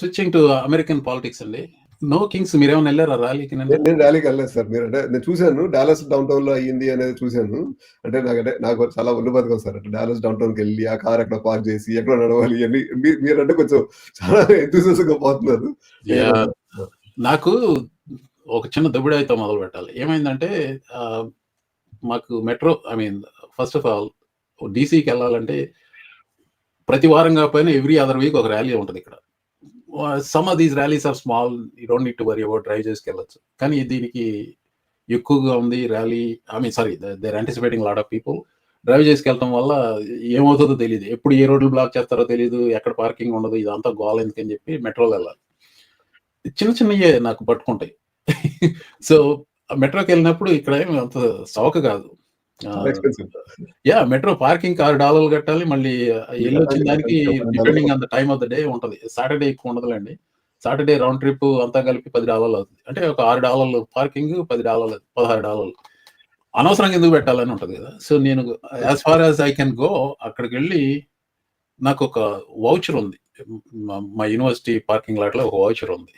Switching to American politics అండి. No kings మీరేమైనా వెళ్ళారా ర్యాలీకి నేను ర్యాలీకి వెళ్ళలేదు సార్. మీరు అంటే నేను చూశాను డాలస్ డౌన్ టౌన్లో అయ్యింది అనేది చూశాను. అంటే నాకంటే నాకు చాలా ఒళ్ళు బతకం సార్. అంటే డాలస్ డౌన్ టౌన్కి వెళ్ళి ఆ కార్ ఎక్కడ పార్క్ చేసి ఎక్కడ నడవాలి ఇవన్నీ మీ- మీరంటే కొంచెం చాలా ఎంతూసియస్గా పోతున్నారు. నాకు ఒక చిన్న దబుడాయితో మొదలు పెట్టాలి. ఏమైందంటే మాకు metro I mean first of all డీసీకి వెళ్ళాలంటే ప్రతి వారం కాకపోయినా ఎవ్రీ అదర్ వీక్ ఒక ర్యాలీ ఉంటుంది ఇక్కడ. Some of these rallies are small you don't need to worry about drive చేసుకెళ్ళచ్చు కానీ దీనికి ఎక్కువగా ఉంది rally I mean sorry they're anticipating lot of people drive చేసుకెళ్ళటం వల్ల ఏమవుతుందో తెలియదు ఎప్పుడు ఏ రోడ్లు బ్లాక్ చేస్తారో తెలియదు ఎక్కడ పార్కింగ్ ఉండదు. ఇదంతా గోల ఎందుకని చెప్పి మెట్రోలో వెళ్ళాలి. చిన్న చిన్నయే నాకు పట్టుకుంటాయి. సో మెట్రోకి వెళ్ళినప్పుడు ఇక్కడ ఏమి అంత చౌక కాదు. యా మెట్రో పార్కింగ్ ఆరు డాలర్లు కట్టాలి మళ్ళీ వెళ్ళి వచ్చిన దానికి depending on the time of the day ఉంటది. సాటర్డే ఎక్కువ ఉండదులేండి. సాటర్డే రౌండ్ ట్రిప్ అంతా కలిపి పది డాలర్లు అవుతుంది. అంటే ఒక ఆరు డాలర్లు పార్కింగ్ పది డాలర్లు పదహారు డాలర్లు. అనవసరంగా ఎందుకు పెట్టాలని ఉంటది కదా. సో నేను as far as I can go అక్కడికి వెళ్ళి నాకు ఒక వౌచర్ ఉంది. మా- యూనివర్సిటీ పార్కింగ్ లాట్లో ఒక వౌచర్ ఉంది.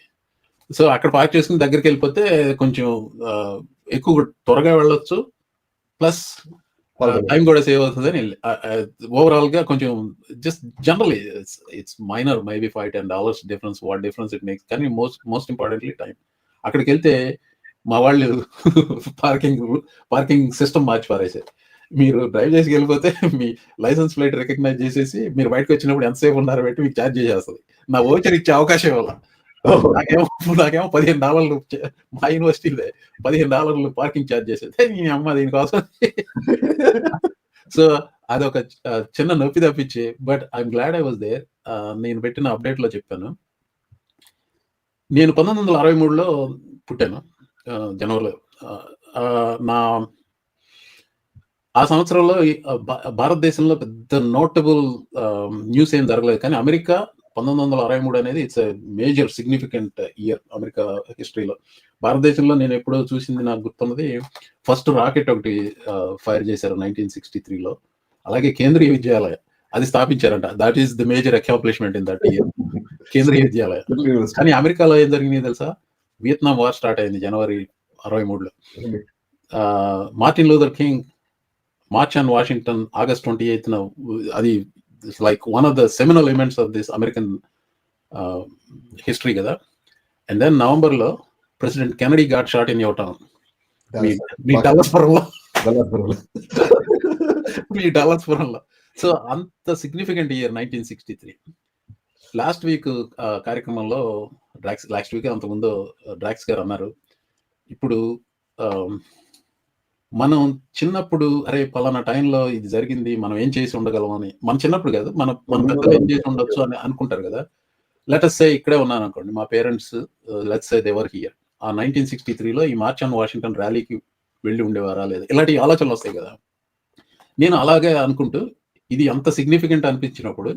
సో అక్కడ పార్క్ చేసుకుని దగ్గరికి వెళ్ళిపోతే కొంచెం ఎక్కువ త్వరగా వెళ్ళొచ్చు. ప్లస్ టైం కూడా సేవ్ అవుతుందని ఓవరాల్గా కొంచెం just generally it's minor maybe five ten dollars difference what difference it makes కానీ మోస్ట్ మోస్ట్ ఇంపార్టెంట్లీ టైం అక్కడికి వెళ్తే మా వాళ్ళు పార్కింగ్ పార్కింగ్ సిస్టమ్ మార్చి పారేసారు మీరు డ్రైవ్ చేసి వెళ్ళిపోతే మీ లైసెన్స్ ప్లేట్ రికగ్నైజ్ చేసేసి మీరు బయటకు వచ్చినప్పుడు ఎంతసేపు ఉన్నారో పెట్టి మీకు ఛార్జ్ చేసేస్తుంది. నా ఓచర్ ఇచ్చే అవకాశం ఇవ్వాలి? Oh. నాకేమో నాకేమో పదిహేను డాలర్లు మా యూనివర్సిటీలో పదిహేను డాలర్లు పార్కింగ్ ఛార్జ్ చేసేది. నీ అమ్మ దీనికోసం. సో అదొక చిన్న నొప్పి తప్పించి but I'm glad I was there. నేను పెట్టిన అప్డేట్లో చెప్పాను. నేను పంతొమ్మిది వందల అరవై మూడులో పుట్టాను జనవరిలో. నా ఆ సంవత్సరంలో భారతదేశంలో పెద్ద నోటబుల్ న్యూస్ ఏం జరగలేదు. కానీ అమెరికా పంతొమ్మిది వందల అరవై మూడు అనేది it's major significant year America హిస్టరీలో భారతదేశంలో నేను ఎప్పుడో చూసింది నాకు గుర్తున్నది ఫస్ట్ రాకెట్ ఒకటి ఫైర్ చేశారు నైన్టీన్ సిక్స్టీ త్రీలో అలాగే కేంద్రీయ విద్యాలయ అది స్థాపించారంట. That is the major accomplishment in that year Kendriya Vidyalaya. కానీ అమెరికాలో ఏం జరిగింది తెలుసా? వియత్నాం వార్ స్టార్ట్ అయింది జనవరి అరవై మూడులో. Martin Luther King march and Washington August twenty eighth అది like one of the seminal elements of this American history కదా. అండ్ దెన్ నవంబర్లో president Kennedy got shot in your town మీ డల్లస్పురంలో మీ డల్లస్పురంలో సో అంత significant year nineteen sixty three last week కార్యక్రమంలో డ్రాక్స్ last week అంతకుముందు డ్రాక్స్ గారు అన్నారు. ఇప్పుడు మనం చిన్నప్పుడు అరే పలానా టైంలో ఇది జరిగింది మనం ఏం చేసి ఉండగలం అని. మన చిన్నప్పుడు కాదు మన మన పెద్దలు ఏం చేసి ఉండొచ్చు అని అనుకుంటారు కదా. లెటస్ సే ఇక్కడే ఉన్నాను అనుకోండి మా parents let's say they were here ఆ నైన్టీన్ సిక్స్టీ త్రీలో ఈ మార్చ్ అండ్ వాషింగ్టన్ ర్యాలీకి వెళ్ళి ఉండేవారా లేదా? ఇలాంటి ఆలోచనలు వస్తాయి కదా. నేను అలాగే అనుకుంటూ ఇది అంత సిగ్నిఫికెంట్ అనిపించినప్పుడు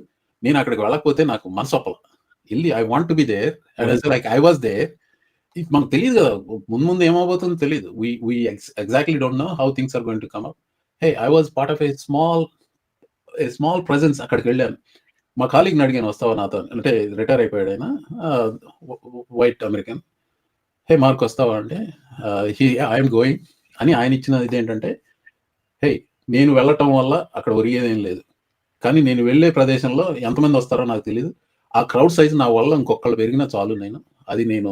నేను అక్కడికి వెళ్ళకపోతే నాకు మనసు ఒప్పల. వెళ్ళి I want be there and like I was there మనకు తెలియదు కదా. ముందు ముందు ఏమవుతుందో తెలియదు we we exactly don't know how things are going to come up hey I was part of a small a small presence అక్కడికి వెళ్ళాను. మా కాలీగ్ని అడిగాను వస్తావా నాతో? అంటే రిటైర్ అయిపోయాడు ఆయన వైట్ అమెరికన్ హే మార్క్ వస్తావా? అంటే హీ ఐఎమ్ గోయింగ్ అని ఆయన ఇచ్చిన ఇది ఏంటంటే హే నేను వెళ్ళటం వల్ల అక్కడ ఒరిగేదేం లేదు. కానీ నేను వెళ్ళే ప్రదేశంలో ఎంతమంది వస్తారో నాకు తెలియదు ఆ క్రౌడ్ సైజ్ నా వల్ల ఇంకొకళ్ళు పెరిగినా చాలు నేను. అది నేను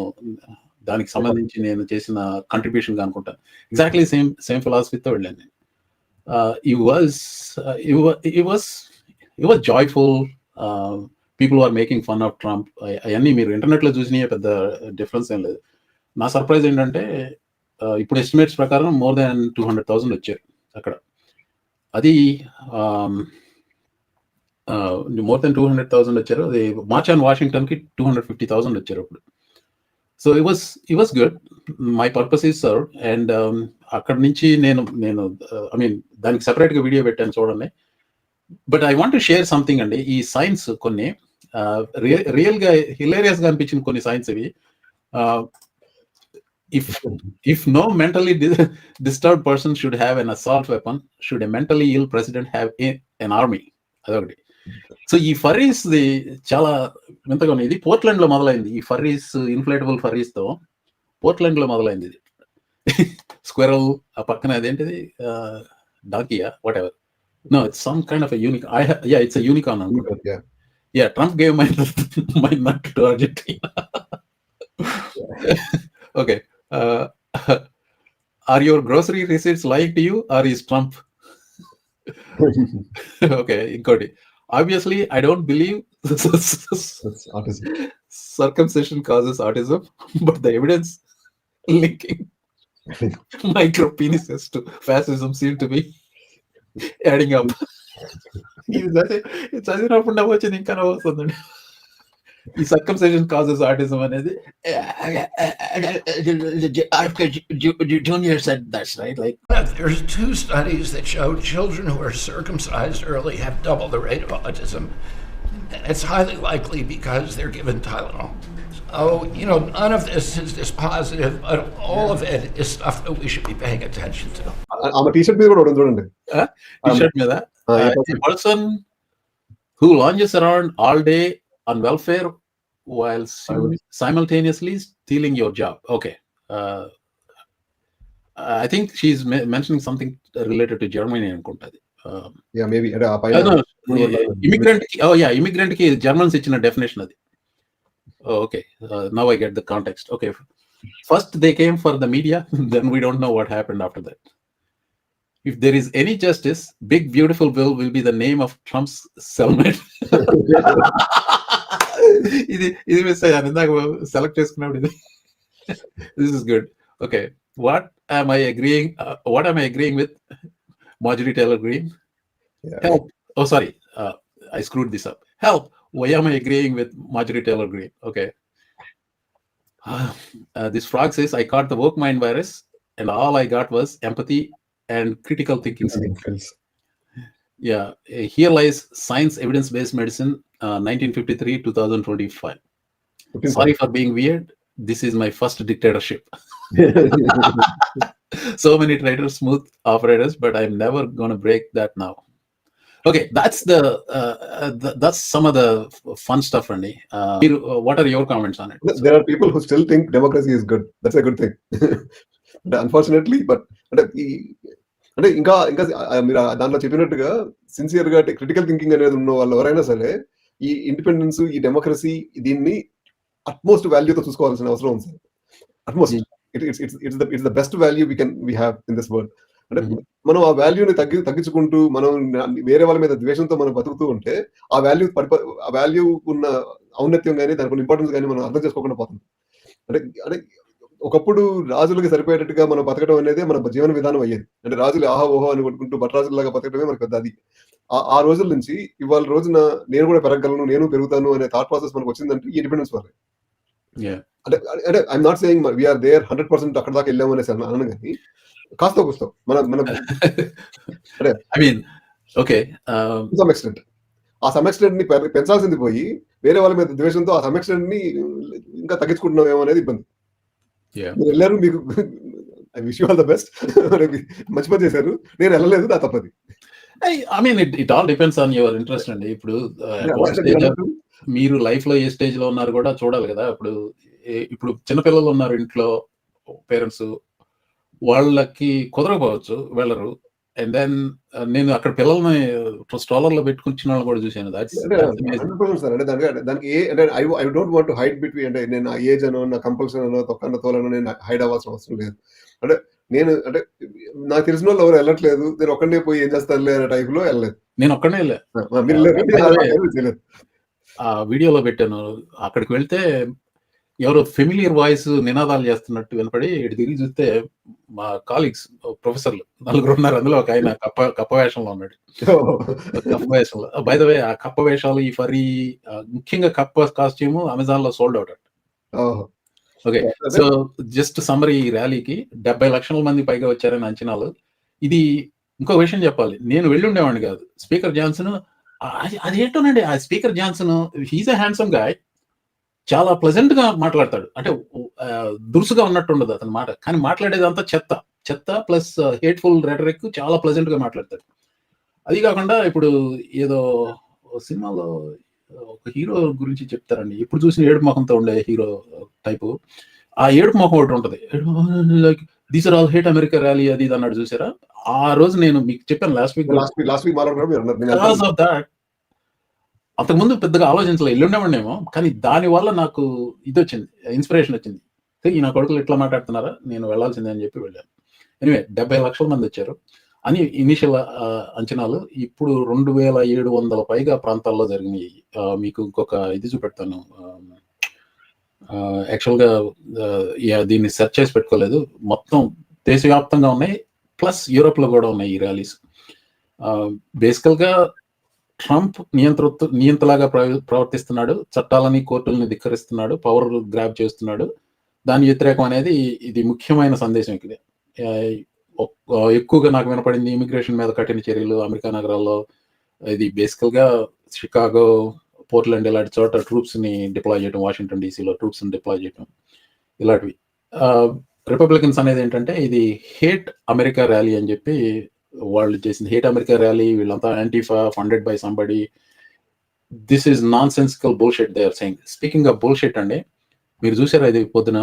దానికి సంబంధించి నేను చేసిన కంట్రిబ్యూషన్ అనుకుంటాను. ఎగ్జాక్ట్లీ సేమ్ సేమ్ ఫిలాసఫీతో వెళ్ళాను నేను. ఈ వాజ్ ఈ వాజ్ ఈ was joyful people are making fun of Trump అవన్నీ మీరు ఇంటర్నెట్లో చూసినా పెద్ద డిఫరెన్స్ ఏం లేదు. నా సర్ప్రైజ్ ఏంటంటే uh, ఇప్పుడు ఎస్టిమేట్స్ ప్రకారం more than two hundred thousand వచ్చారు అక్కడ. అది more than two hundred thousand వచ్చారు. అది మార్చ్ అండ్ వాషింగ్టన్కి టూ హండ్రెడ్ ఫిఫ్టీ థౌసండ్ వచ్చారు అప్పుడు. So it was it was good my purpose is serve and అక్కడ నుంచి నేను నేను ఐ మీన్ దానికి సెపరేట్గా వీడియో పెట్టాను చూడండి. But I want share something అండి. ఈ సైన్స్ కొన్ని రియల్గా హిలేరియస్గా అనిపించిన కొన్ని సైన్స్ ఇవి. If if no mentally disturb person should have an assault weapon should a mentally ill president have an army అదొకటి. సో ఈ ఫర్రీస్ ది చాలా వింతగా ఉంది. ఇది పోర్ట్లాండ్లో మొదలైంది. ఈ ఫర్రీస్ ఇన్ఫ్లేటబుల్ ఫర్రీస్తో పోర్ట్లాండ్లో మొదలైంది ఇది. స్క్వెరల్ ఆ పక్కన అదేంటిది? Dakiya whatever no it's some kind of unique I yeah it's unicorn Yeah. Yeah Trump gave my my nut to Argentina okay or your grocery receipts like to you or is Trump okay ఇంకోటి. Obviously I don't believe That's autism. circumcision causes autism, but the evidence linking micro penises to fascism seem to be adding up. ఇది చదివినప్పుడు నవ్వు వచ్చింది ఇంకా నవ్వు వస్తుందండి ఈ circumcision causes autism అనేది junior set that's right like There's two studies that show children who are circumcised early have double the rate of autism. And it's highly likely because they're given Tylenol. Oh, you know, none of this is dispositive, but all of it is stuff that we should be paying attention to. ఆ- ఆమె T shirt మీద కూడా ఉంటుంది చూడండి T-shirt మీద ఆ, ఏ uh, person? a person who lounges around all day on welfare while sim- simultaneously stealing your job. Okay. Uh, I think she's me- mentioning something related to Germany అనుకుంటది Um, yeah maybe అంటే ఆ పైన I don't know, immigrant కి ఓ yeah immigrant కి Germans ఇచ్చిన definition అది okay now I get the context okay first they came for the media then we don't know what happened after that if there is any justice big beautiful bill will be the name of Trump's cellmate ఇది ఇది miss అయ్యాను ఇందాక select చేసుకున్నప్పుడు ఇది this is good okay what I I agreeing what I agreeing with Marjorie Taylor Greene Yeah. help. Oh, sorry. Uh, I screwed this up. Help. Why am I agreeing with Marjorie Taylor Greene? Okay. Uh, this frog says, I caught the work mind virus, and all I got was empathy and critical thinking. skills." Yeah. uh, Here lies science evidence based medicine, uh, 1953 2025. Sorry for being weird. This is my first dictatorship. so many traitors, smooth operators, but I'm never going to break that now. Okay, that's the uh, uh, th- that's some of the f- fun stuff, Randy. Uh, మీరు, uh, what are your comments on it? There are people who still think democracy is good that's a good thing unfortunately but అంటే ఈ అంటే ఇంకా ఇంకా మీరు దాంట్లో చెప్పినట్టుగా సిన్సియర్గా క్రిటికల్ థింకింగ్ అనేది ఉన్న వాళ్ళు ఎవరైనా సరే ఈ ఇండిపెండెన్స్ ఈ డెమోక్రసీ దీన్ని అట్మోస్ట్ వాల్యూతో చూసుకోవాల్సిన అవసరం ఉంది sir. Utmost it it's it's it's the it's the best value we can we have in this world అంటే Mhm. మనం ఆ వాల్యూని తగ్గి తగ్గించుకుంటూ మనం వేరే వాళ్ళ మీద ద్వేషంతో మనం బతుకుతూ ఉంటే ఆ వాల్యూ ఆ వాల్యూ ఉన్న ఔన్నత్యం కానీ దానికి ఇంపార్టెన్స్ కానీ మనం అర్థం చేసుకోకుండా పోతుంది అంటే అంటే ఒకప్పుడు రాజులకి సరిపోయేటట్టుగా మనం బతకడం అనేది మన జీవన విధానం అయ్యేది. అంటే రాజులు ఆహా ఓహో అని కొట్టుకుంటూ భట్రాజులాగా బతకడమే మనకు పెద్ద అది. ఆ- రోజుల నుంచి ఇవాళ రోజున నేను కూడా పెరగలను నేను పెరుగుతాను అనే థాట్ ప్రాసెస్ మనకు వచ్చిందంటే ఈ ఇండిపెండెన్స్ వల్ల. అంటే అంటే I'm not saying we're there hundred percent అక్కడ దాకా వెళ్ళాము అనేసి అన్న- అనను కానీ కాస్త కూస్తాం మన మన I mean, okay. Um, some extent ఆ సమ్ ఎక్స్టెంట్ని పెంచాల్సింది పోయి వేరే వాళ్ళ మీద ద్వేషంతో ఆ సమ్ ఎక్స్టెంట్ని ఇంకా తగ్గించుకుంటున్నామేమో అనేది ఇబ్బంది. మీరు వెళ్ళారు మీకు I wish you all the best మంచి పని చేశారు నేను వెళ్ళలేదు నా తప్పది I mean, it, it all depends on your interest అండి. ఇప్పుడు uh, మీరు లైఫ్లో ఏ స్టేజ్లో ఉన్నారు కూడా చూడాలి కదా. ఇప్పుడు ఇప్పుడు చిన్నపిల్లలు ఉన్నారు ఇంట్లో పేరెంట్స్ వాళ్ళకి కుదరకపోవచ్చు వెళ్ళరు. అండ్ దెన్ నేను అక్కడ పిల్లల్ని స్ట్రాలర్లో పెట్టుకుని వాళ్ళు కూడా చూశాను. That's- అంటే that's amazing. 100% సార్ అంటే దానికి I I don't want hide between అంటే నేను ఏజ్ అనో నా కంపల్సన్ అనో తొక్కన్న తోలను నేను హైడ్ అవ్వాల్సిన అవసరం లేదు. అంటే నేను అంటే నాకు తెలిసిన వాళ్ళు ఎవరు వెళ్ళట్లేదు. నేను ఒక్కడే పోయి ఏం చేస్తానులే అనే టైప్లో వెళ్ళలేదు. నేను చేయలేదు. ఆ వీడియోలో పెట్టాను. అక్కడికి వెళ్తే ఎవరో ఫెమిలియర్ వాయిస్ నినాదాలు చేస్తున్నట్టు వినపడి ఇటు తిరిగి చూస్తే మా కాలీగ్స్ ప్రొఫెసర్లు నలుగురు ఉన్నారు. అందులో ఒక ఆయన కప్ప కప్ప వేషంలో ఉన్నాడు. కప్ప వేషంలో. బై ద వే ఆ కప్ప వేషాలు ఈ ఫరీ ముఖ్యంగా కప్ప కాస్ట్యూమ్ అమెజాన్లో sold out. Okay. So just summary ఈ ర్యాలీకి డెబ్బై లక్షల మంది పైగా వచ్చారని అంచనాలు. ఇది ఇంకో విషయం చెప్పాలి. నేను వెళ్ళి ఉండేవాడిని కాదు. స్పీకర్ జాన్సన్ అది అదేంటోనండి ఆ speaker Johnson he's a handsome guy చాలా ప్లెజెంట్గా మాట్లాడతాడు. అంటే దురుసుగా ఉన్నట్టు ఉండదు అతని మాట. కానీ మాట్లాడేదంతా చెత్త. చెత్త ప్లస్ హేట్ఫుల్ రెటరిక్ చాలా ప్లెజెంట్గా మాట్లాడతాడు. అది కాకుండా ఇప్పుడు ఏదో సినిమాలో ఒక హీరో గురించి చెప్తారండి. ఎప్పుడు చూసిన ఏడుపు ముఖంతో ఉండే హీరో టైపు. ఆ ఏడుపు ముఖం ఒకటి ఉంటది. Like these are all hate America rally అది ఇది అన్నాడు చూసారా? ఆ రోజు నేను మీకు చెప్పాను last week last week last week because of that అంతకుముందు పెద్దగా ఆలోచించలేదు ఎల్లుండేవాడినేమో. కానీ దాని వల్ల నాకు ఇది వచ్చింది ఇన్స్పిరేషన్ వచ్చింది. "ఏ, ఈ నా కొడుకులు ఇట్లా మాట్లాడుతున్నారా? నేను వెళ్ళాల్సిందే అని చెప్పి వెళ్ళాను. ఎనివే డెబ్బై లక్షల మంది వచ్చారు. అని ఇనిషియల్ అంచనాలు ఇప్పుడు రెండు వేల ఏడు వందల పైగా ప్రాంతాల్లో జరిగినాయి. మీకు ఇంకొక ఇది చూపెడతాను. యాక్చువల్గా దీన్ని సెర్చ్ చేసి పెట్టుకోలేదు. మొత్తం దేశవ్యాప్తంగా ఉన్నాయి. ప్లస్ యూరోప్లో కూడా ఉన్నాయి ఈ ర్యాలీస్. బేసికల్గా ట్రంప్ నియంతృత్వ నియంతలాగా ప్రవ- ప్రవర్తిస్తున్నాడు. చట్టాలని కోర్టులని ధిక్కరిస్తున్నాడు. పవర్ గ్రాబ్ చేస్తున్నాడు. దాని వ్యతిరేకం అనేది ఇది ముఖ్యమైన సందేశం ఇక్కడ. ఎక్కువగా నాకు వినపడింది ఇమిగ్రేషన్ మీద కఠిన చర్యలు అమెరికా నగరాల్లో. ఇది బేసికల్గా షికాగో పోర్ట్లాండ్ ఇలాంటి చోట ట్రూప్స్ని డిప్లాయ్ చేయడం వాషింగ్టన్ డీసీలో ట్రూప్స్ని డిప్లాయ్ చేయడం ఇలాంటివి. రిపబ్లికన్స్ అనేది ఏంటంటే ఇది హేట్ అమెరికా ర్యాలీ అని చెప్పి వాళ్ళు చేసింది. హేట్ అమెరికా ర్యాలీ వీళ్ళంతా Antifa funded by somebody. This is nonsensical bullshit they are saying. Speaking of bullshit అండి మీరు చూసారా ఇది పొద్దున?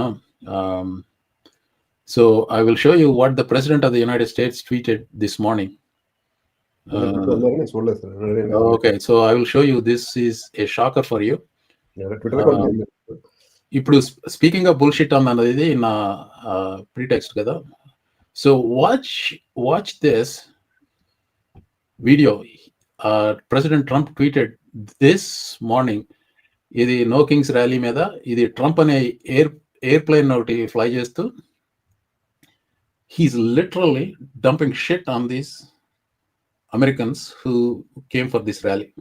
So I will show you what the president of the United States tweeted this morning అన్నారు, నేను చూడలేదు sir నేను- okay so I will show you this is a shocker for you నేను ట్విట్టర్ అకౌంట్ లేదు. ఇప్పుడు స్పీకింగ్ ఆఫ్ బుల్షిట్ అన్నది నా pretext కదా so watch watch this video president Trump tweeted this morning ఇది నో కింగ్స్ ర్యాలీ మీద ఇది Trump అనే ఎయిర్ ఎయిర్ప్లేన్ ఒకటి ఫ్లై చేస్తూ he's literally dumping shit on these Americans who came for this rally.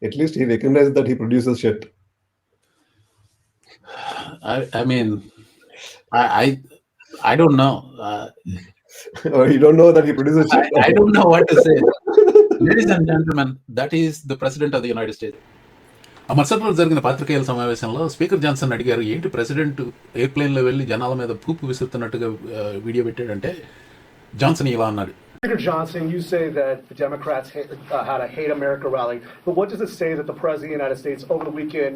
At least he recognizes that he produces shit. I, I mean, I, I I don't know. Uh, or you don't know that he produces I, shit. I don't know what to say. Ladies and gentlemen, that is the president of the United States. ఆ మరుసటి రోజు జరిగిన పాత్రికేయుల సమావేశంలో speaker Johnson అడిగారు ఏంటి president airplane లో వెళ్ళి జనాల మీద పూపు విసురుతున్నట్టుగా ఆ, వీడియో పెట్టాడంటే జాన్సన్ ఇలా అన్నాడు Speaker Johnson, you say that the Democrats hate, uh, had a Hate America rally, but what does it say that the President of the United States over the weekend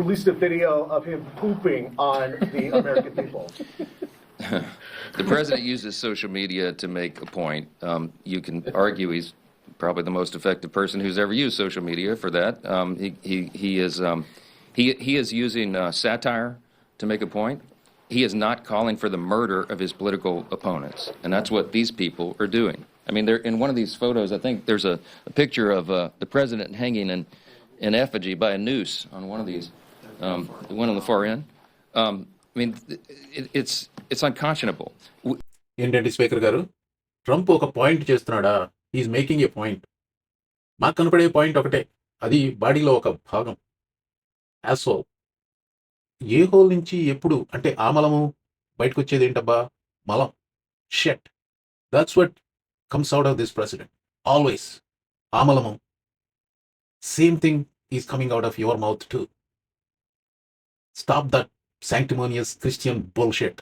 released a video of him pooping on the American people? The president uses social media to make a point. Um, you can argue he's probably the most effective person who's ever used social media for that. Um, he, he, he is um, he, he is using uh, satire to make a point. He is not calling for the murder of his political opponents, and that's what these people are doing. I mean, in one of these photos. I think there's a, a picture of uh, the president hanging in, in effigy by a noose on one of these, um, the one on the far end. Um, I mean, it, ఏంటంటే speaker గారు Trump ఒక point చేస్తున్నాడా? Is making a point మాకు కనపడే point ఒకటే. అది బాడీలో ఒక భాగం. యాసో ఏ హోల్ నుంచి ఎప్పుడు అంటే ఆమలము బయటకు వచ్చేది ఏంటబ్బా? మలం. Shit that's what comes out of this president always ఆమలము same thing is coming out of your mouth to stop that sanctimonious Christian bullshit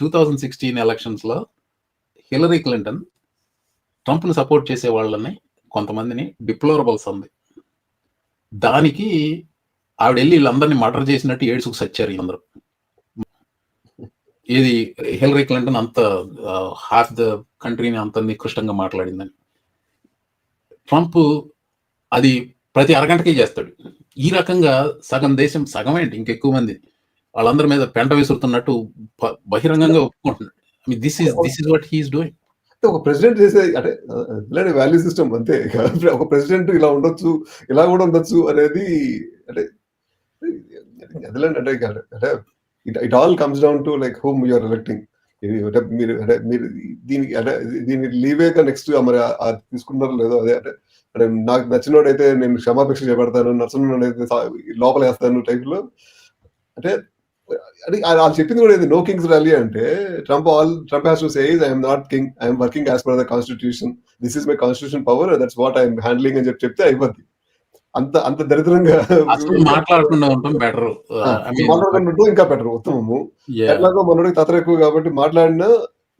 two thousand sixteen ఎలక్షన్స్లో హిలరీ క్లింటన్ ట్రంప్ను సపోర్ట్ చేసే వాళ్ళని కొంతమందిని డిప్లోరబుల్స్ అంది దానికి ఆవిడ వెళ్ళి వీళ్ళందరినీ మర్డర్ చేసినట్టు ఏడుసుకు సచ్చారు వీళ్ళందరూ. ఇది హిలరీ క్లింటన్ అంత హాఫ్ ద కంట్రీని అంత నికృష్టంగా మాట్లాడిందని. ట్రంప్ అది ప్రతి అరగంటకే చేస్తాడు. ఈ రకంగా సగం దేశం సగం ఏంటి ఇంకెక్కువ మంది వాళ్ళందరి మీద పెంట విసురుతున్నట్టు బహిరంగంగా ఒప్పుకుంటున్నాడు. This is this is what he is doing అంటే ఒక ప్రెసిడెంట్ చేసే అంటే ఇలాంటి వాల్యూ సిస్టమ్ అంతే. ఒక ప్రెసిడెంట్ ఇలా ఉండొచ్చు ఇలా కూడా ఉండొచ్చు అనేది అంటే అదేలేండి అంటే అంటే it all comes down to like whom you're electing అంటే మీరు అంటే మీరు దీనికి అంటే దీన్ని లీవేగా నెక్స్ట్ మరి తీసుకున్నారో లేదో అదే అంటే అంటే నాకు నచ్చినోడైతే నేను క్షమాపేక్ష చేపడతాను నచ్చనోడైతే సా- లోపల వేస్తాను టైప్లో అంటే వాళ్ళు చెప్పింది కూడా ఇది నో కింగ్స్ ర్యాలీ అంటే Trump all Trump has to says I'm not king I'm working as per the constitution this is my constitution power that's what I'm handling అని చెప్పి చెప్తే అయిపోద్ది. అంత అంత దరిద్రంగా మాట్లాడకుండా ఉండటం బెటర్ మాట్లాడకుండా ఉంటే ఇంకా బెటర్ ఉత్తమము. ఎట్లాగో మనోడికి తత్ర ఎక్కువ కాబట్టి మాట్లాడినా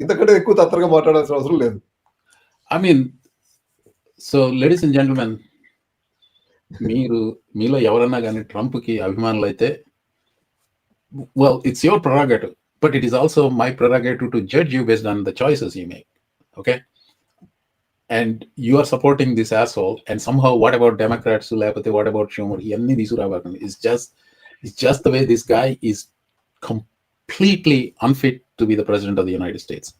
ఇంతకంటే ఎక్కువ తత్రగా మాట్లాడాల్సిన అవసరం లేదు. I mean so ladies and gentlemen మీరు మీలో ఎవరన్నా కానీ ట్రంప్కి అభిమానులు అయితే well, it's your prerogative, but it is also my prerogative to judge you based on the choices you make. Okay. And you are supporting this asshole, and somehow, what about Democrats, Sulapati, what about Schumer? It's just, it's just the way this guy is completely unfit to be the president of the United States.